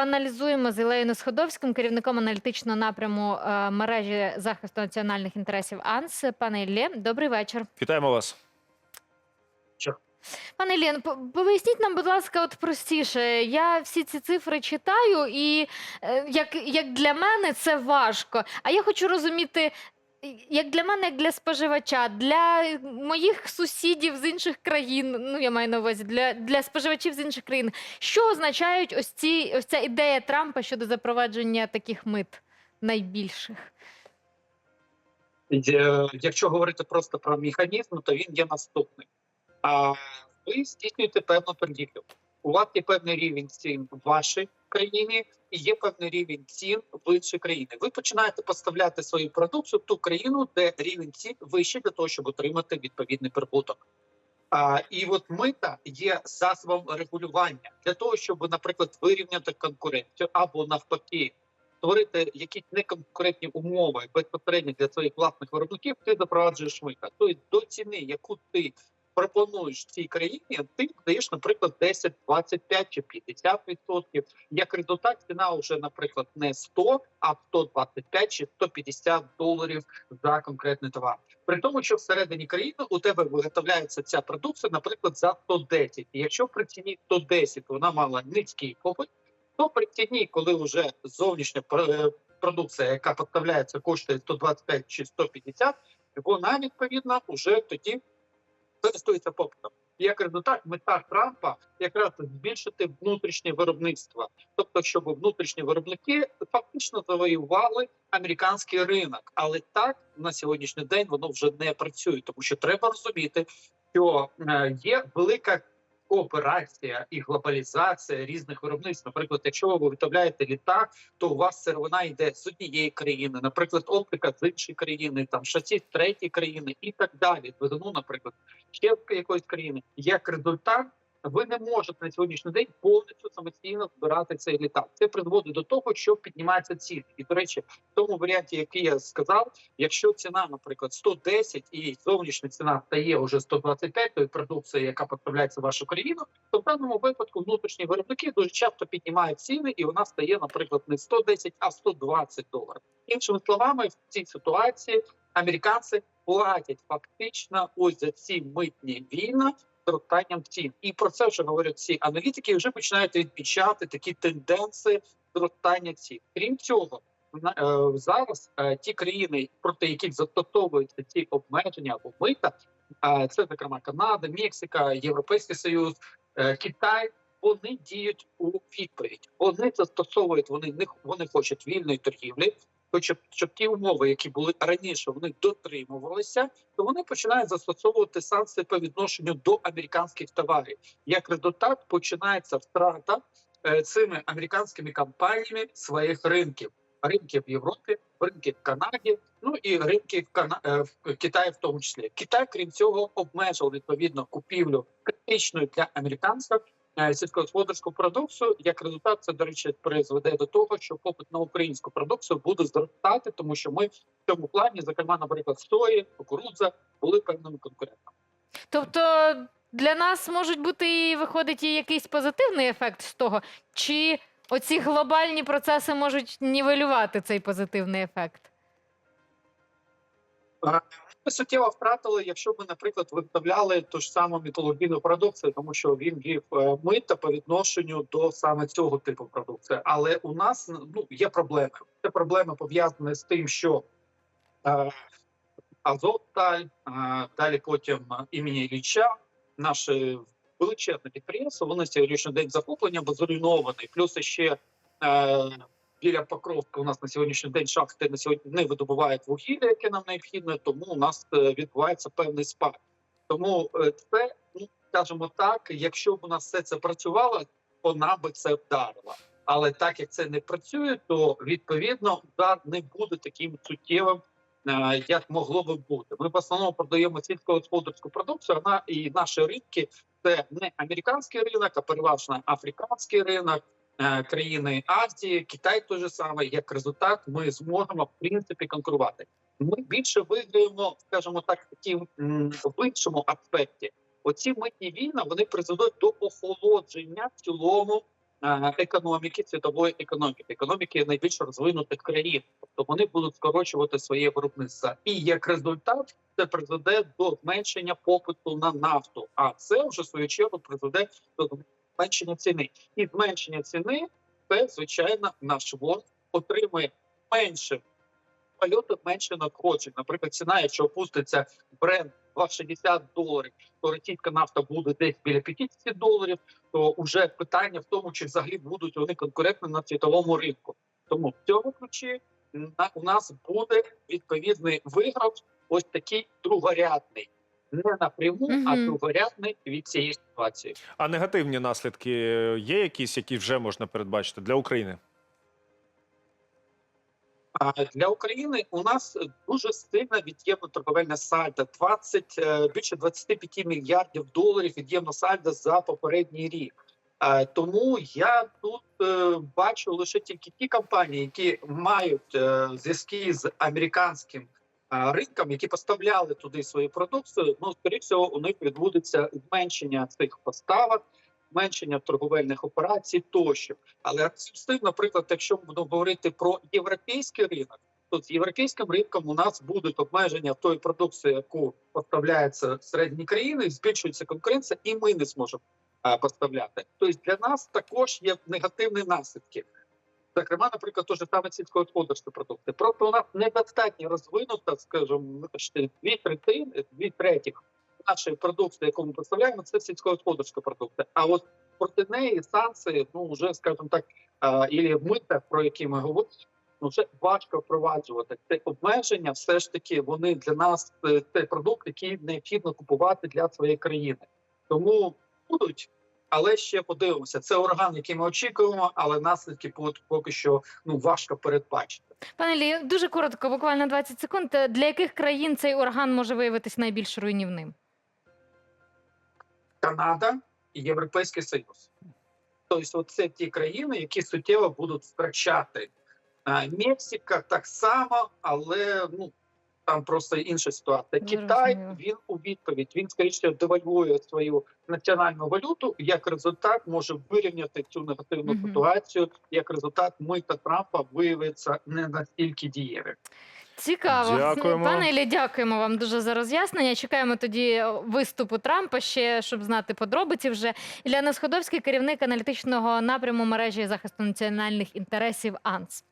проаналізуємо з Ілею Несходовським, керівником аналітичного напряму е, мережі захисту національних інтересів АНС. Пане Іллє, добрий вечір. Вітаємо вас. Пане Іллє, по- поясніть нам, будь ласка, от простіше. Я всі ці цифри читаю, і е, як, як для мене це важко. А я хочу розуміти. Як для мене, як для споживача, для моїх сусідів з інших країн, ну я маю на увазі для, для споживачів з інших країн, що означають ось ці ось ця ідея Трампа щодо запровадження таких мит найбільших? Е, Якщо говорити просто про механізм, то він є наступний. А ви здійснюєте певну торгівлю. У вас є певний рівень цін в вашій країні і є певний рівень цін в іншій країні. Ви починаєте поставляти свою продукцію в ту країну, де рівень цін вищий для того, щоб отримати відповідний прибуток. А, і от мита є засобом регулювання для того, щоб, наприклад, вирівняти конкуренцію або навпаки створити якісь неконкурентні умови безпосередньо для своїх власних виробників, ти запроваджуєш мита. Тобто до ціни, яку ти пропонуєш цій країні, ти даєш, наприклад, 10, 25 чи 50 відсотків. Як результат, ціна вже, наприклад, не 100, а 125 чи 150 доларів за конкретний товар. При тому, що всередині країни у тебе виготовляється ця продукція, наприклад, за 110. І якщо при ціні 110 вона мала низький попит, то при ціні, коли вже зовнішня пр- продукція, яка поставляється, коштує 125 чи 150, вона відповідно вже тоді користується попитом. Як результат, мета Трампа якраз збільшити внутрішнє виробництво, тобто, щоб внутрішні виробники фактично завоювали американський ринок. Але так на сьогоднішній день воно вже не працює, тому що треба розуміти, що е, є велика кооперація і глобалізація різних виробництв. Наприклад, якщо ви виготовляєте літак, то у вас сировина йде з однієї країни, наприклад, оптика з іншої країни, там шасі з третьої країни і так далі. Двигуну, наприклад, ще якоїсь країни. Як результат, ви не можете на сьогоднішній день повністю самостійно збирати цей літак. Це призводить до того, що піднімаються ціни. І до речі, в тому варіанті, який я сказав, якщо ціна, наприклад, 110 і зовнішня ціна стає вже 125 тої продукції, яка поставляється в вашу країну, то в даному випадку внутрішні виробники дуже часто піднімають ціни, і вона стає, наприклад, не 110, а 120 доларів. Іншими словами, в цій ситуації американці платять фактично ось за ці митні війни зростанням цін. І про це вже говорять всі аналітики. Вже починають відмічати такі тенденції зростання цін. Крім цього, е, зараз е, ті країни, проти яких застосовуються ці обмеження або мита, е, це зокрема Канада, Мексика, Європейський Союз, Китай. Вони діють у відповідь. Вони застосовують, вони не вони хочуть вільної торгівлі. Хочуть, щоб ті умови, які були раніше, вони дотримувалися, то вони починають застосовувати санкції по відношенню до американських товарів. Як результат, починається втрата е, цими американськими компаніями своїх ринків, ринків в Європі, ринків в Канаді, ну і ринків в, Кана... е, в Китаї, в тому числі. Китай, крім цього, обмежив відповідно купівлю критичної для американців сільськогосподарську продукцію. Як результат, це до речі призведе до того, що попит на українську продукцію буде зростати, тому що ми в цьому плані, зокрема, наприклад, сої, кукурудза, були певними конкурентами. Тобто для нас можуть бути і виходить і якийсь позитивний ефект з того, чи оці глобальні процеси можуть нівелювати цей позитивний ефект? Ми суттєво втратили, якщо б, наприклад, виготовляли ту ж саму металургійну продукцію, тому що він вів е, мита по відношенню до саме цього типу продукції. Але у нас ну є проблеми. Це проблеми пов'язані з тим, що е, Азовсталь, е, далі потім імені Ілліча, наше величезне підприємство, вони сьогоднішній день захоплення, бо зруйнований. Плюс ще е, біля Покровська у нас на сьогоднішній день шахти на сьогодні не видобувають вугілля, яке нам необхідне, тому у нас е, відбувається певний спад. Тому е, це, ну скажімо так, якщо б у нас все це працювало, вона би це вдарила. Але так як це не працює, то відповідно удар не буде таким суттєвим, е, як могло би бути. Ми в основному продаємо сільськогосподарську продукцію. Вона і наші ринки це не американський ринок, а переважно африканський ринок країни Азії, Китай той же самий. Як результат, ми зможемо в принципі конкурувати. Ми більше виграємо, скажімо так, таким м, в іншому аспекті. Оці митні війни вони призведуть до охолодження в цілому е, економіки, світової економіки, економіки найбільш розвинутих країн. Тобто вони будуть скорочувати своє виробництво. І як результат це призведе до зменшення попиту на нафту. А це вже в свою чергу призведе до зменшення ціни. І зменшення ціни це звичайно наш ворог отримує менше валюти, менше надходжень. Наприклад, ціна, якщо опуститься бренд 2,60 доларів, то російська нафта буде десь біля 50 доларів. То вже питання в тому, чи взагалі будуть вони конкурентні на світовому ринку. Тому в цьому ключі у нас буде відповідний виграв, ось такий другорядний. Не напряму, а Мгм. другорядний від цієї ситуації. А негативні наслідки є якісь, які вже можна передбачити для України? А для України у нас дуже сильна від'ємно торговельна сальдо. 20, е, більше 25 мільярдів доларів від'ємно сальдо за попередній рік. Тому я тут е, бачу лише тільки ті компанії, які мають е, зв'язки з американським ринком, які поставляли туди свою продукцію. Ну, скоріше всього, у них відбудеться зменшення цих поставок, зменшення торговельних операцій тощо. Але тим, наприклад, якщо будемо говорити про європейський ринок, то з європейським ринком у нас будуть обмеження тої продукції, яку поставляється середні країни, збільшується конкуренція, і ми не зможемо поставляти. Тобто для нас також є негативні наслідки. Зокрема, наприклад, то ж саме сільськогосподарські продукти. Просто у нас недостатньо розвинута, скажімо, дві третини, дві третіх нашої продукції, яку ми поставляємо, це сільськогосподарські продукти. А от проти неї санкції, ну вже скажімо так, і мита, про які ми говоримо, ну вже важко впроваджувати. Це обмеження, все ж таки, вони для нас е, це продукт, який необхідно купувати для своєї країни. Тому будуть. Але ще подивимося. Це ураган, який ми очікуємо, але наслідки поки що ну важко передбачити. Пане Лі, дуже коротко, буквально 20 секунд. Е, Для яких країн цей ураган може виявитись найбільш руйнівним? Канада і Європейський Союз. Тобто, це ті країни, які суттєво будуть втрачати. Мексика так само, але ну там просто інша ситуація. Китай Зрозуміло. він у відповідь він скоріше девальвує свою національну валюту. Як результат може вирівняти цю негативну Мгм. ситуацію. Як результат, мита Трампа виявиться не настільки дієвим. Цікаво. Дякуємо. Пане Іллі, дякуємо вам дуже за роз'яснення. Чекаємо тоді виступу Трампа ще, щоб знати подробиці вже. Ілляна Сходовський, керівник аналітичного напряму мережі захисту національних інтересів АНС.